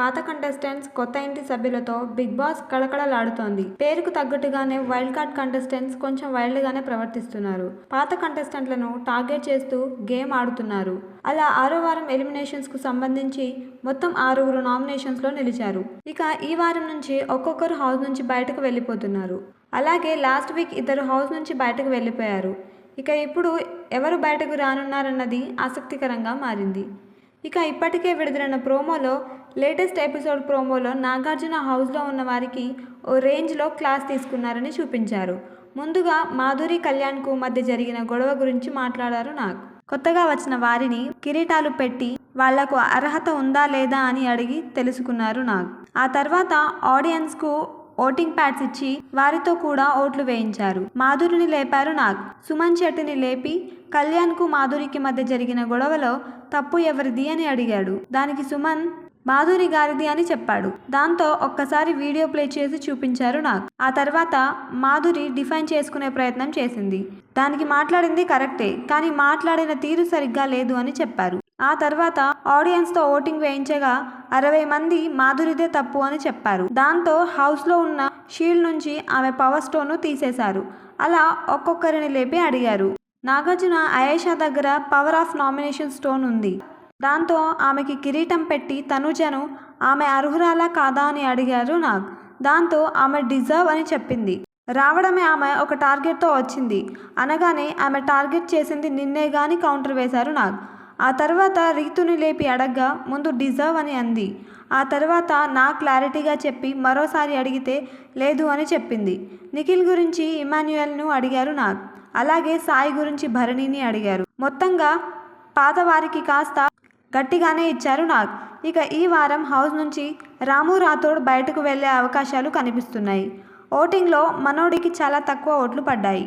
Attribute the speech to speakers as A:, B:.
A: పాత కంటెస్టెంట్స్ కొత్త ఇంటి సభ్యులతో బిగ్ బాస్ కళకళలాడుతోంది. పేరుకు తగ్గట్టుగానే వైల్డ్ కార్డ్ కంటెస్టెంట్స్ కొంచెం వైల్డ్ గానే ప్రవర్తిస్తున్నారు. పాత కంటెస్టెంట్లను టార్గెట్ చేస్తూ గేమ్ ఆడుతున్నారు. అలా ఆరో వారం ఎలిమినేషన్స్కు సంబంధించి మొత్తం ఆరుగురు నామినేషన్స్లో నిలిచారు. ఇక ఈ వారం నుంచి ఒక్కొక్కరు హౌస్ నుంచి బయటకు వెళ్ళిపోతున్నారు. అలాగే లాస్ట్ వీక్ ఇద్దరు హౌస్ నుంచి బయటకు వెళ్ళిపోయారు. ఇక ఇప్పుడు ఎవరు బయటకు రానున్నారన్నది ఆసక్తికరంగా మారింది. ఇక ఇప్పటికే విడుదలైన ప్రోమోలో లేటెస్ట్ ఎపిసోడ్ ప్రోమోలో నాగార్జున హౌస్లో ఉన్న వారికి ఓ రేంజ్లో క్లాస్ తీసుకున్నారని చూపించారు. ముందుగా మాధురి కళ్యాణ్కు మధ్య జరిగిన గొడవ గురించి మాట్లాడారు నాగ్. కొత్తగా వచ్చిన వారిని కిరీటాలు పెట్టి వాళ్ళకు అర్హత ఉందా లేదా అని అడిగి తెలుసుకున్నారు నాగ్. ఆ తర్వాత ఆడియన్స్కు ఓటింగ్ ప్యాడ్స్ ఇచ్చి వారితో కూడా ఓట్లు వేయించారు. మాధురిని లేపారు నాగ్. సుమన్ శెట్టిని లేపి కళ్యాణ్కు మాధురికి మధ్య జరిగిన గొడవలో తప్పు ఎవరిది అని అడిగాడు. దానికి సుమన్ మాధురి గారిది అని చెప్పాడు. దాంతో ఒక్కసారి వీడియో ప్లే చేసి చూపించారు నాకు ఆ తర్వాత మాధురి డిఫైన్ చేసుకునే ప్రయత్నం చేసింది. దానికి మాట్లాడింది కరెక్టే కానీ మాట్లాడిన తీరు సరిగ్గా లేదు అని చెప్పారు. ఆ తర్వాత ఆడియన్స్తో ఓటింగ్ వేయించగా అరవై మంది మాధురిదే తప్పు అని చెప్పారు. దాంతో హౌస్లో ఉన్న షీల్డ్ నుంచి ఆమె పవర్ స్టోన్ను తీసేశారు. అలా ఒక్కొక్కరిని లేపి అడిగారు. నాగార్జున అయేషా దగ్గర పవర్ ఆఫ్ నామినేషన్ స్టోన్ ఉంది. దాంతో ఆమెకి కిరీటం పెట్టి తనుజను ఆమె అర్హురాలా కాదా అని అడిగారు నాగ్. దాంతో ఆమె డిజర్వ్ అని చెప్పింది. రావడమే ఆమె ఒక టార్గెట్తో వచ్చింది. అనగానే ఆమె టార్గెట్ చేసింది నిన్నే గాని కౌంటర్ వేశారు నాగ్. ఆ తర్వాత రీతుని లేపి అడగ్గా ముందు డిజర్వ్ అని అంది. ఆ తర్వాత నా క్లారిటీగా చెప్పి మరోసారి అడిగితే లేదు అని చెప్పింది. నిఖిల్ గురించి ఇమాన్యుయల్ను అడిగారు నాగ్. అలాగే సాయి గురించి భరణిని అడిగారు. మొత్తంగా పాతవారికి కాస్త గట్టిగానే ఇచ్చారు నాగ్. ఇక ఈ వారం హౌస్ నుంచి రాము రాథోడ్ బయటకు వెళ్ళే అవకాశాలు కనిపిస్తున్నాయి. ఓటింగ్లో మనోడికి చాలా తక్కువ ఓట్లు పడ్డాయి.